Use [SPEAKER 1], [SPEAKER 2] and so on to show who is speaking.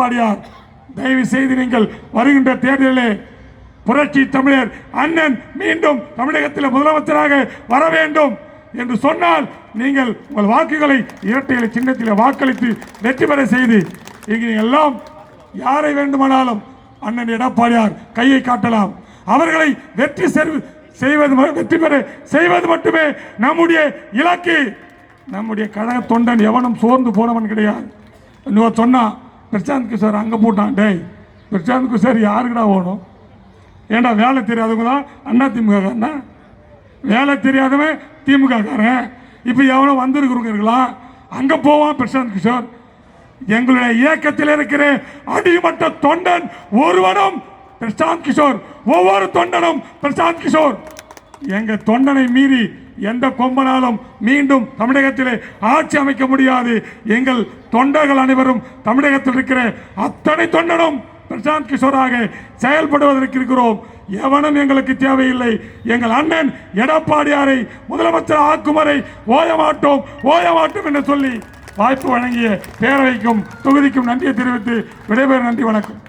[SPEAKER 1] பாடியார் தயவு செய்து நீங்கள் வருகின்ற தேர்தலிலே புரட்சி தமிழர் அண்ணன் மீண்டும் தமிழகத்தில் முதலமைச்சராக வர வேண்டும் என்று சொன்னால் நீங்கள் உங்கள் வாக்குகளை இரட்டைகளை சின்னத்தில் வாக்களித்து வெற்றி பெற செய்து இங்கு எல்லாம் யாரை வேண்டுமானாலும் அண்ணன் எடப்பாடியார் கையை காட்டலாம். அவர்களை வெற்றி செறு- செய்வது ம- வெற்றி பெற செய்வது மட்டுமே நம்முடைய இலக்கு. நம்முடைய கழக தொண்டன் எவனும் சோர்ந்து போனவன் கிடையாது. இன்னும் சொன்னான் பிரசாந்த் கிஷோர் அங்கே போட்டான் டேய். பிரசாந்த் கிஷோர் யாருக்குடா ஓடும்? ஏன்டா வேலை தெரியாதவங்க தான் அண்ணா திமுகக்காரண்ணா வேலை தெரியாதவன் திமுகக்காரன். இப்போ எவனோ வந்திருக்கிறவங்க இருக்கலாம் அங்கே போவான் பிரசாந்த் கிஷோர். எங்களுடைய இயக்கத்தில் இருக்கிற அடிமட்ட தொண்டன் ஒருவனும் பிரசாந்த் கிஷோர். ஒவ்வொரு தொண்டனும் பிரசாந்த் கிஷோர். எங்கள் தொண்டனை மீறி எந்த கொம்பனாலும் மீண்டும் தமிழகத்திலே ஆட்சி அமைக்க முடியாது. எங்கள் தொண்டர்கள் அனைவரும் தமிழகத்தில் இருக்கிற அத்தனை தொண்டனும் பிரசாந்த் கிஷோராக செயல்படுவதற்கு இருக்கிறோம். எவனும் எங்களுக்கு தேவையில்லை. எங்கள் அண்ணன் எடப்பாடியாரை முதலமைச்சர் ஆக்குமரை ஓயமாட்டோம் ஓயமாட்டோம் என்று சொல்லி வாய்ப்பு வழங்கிய பேரவைக்கும் தொகுதிக்கும் நன்றியை தெரிவித்து விடைபெற நன்றி வணக்கம்.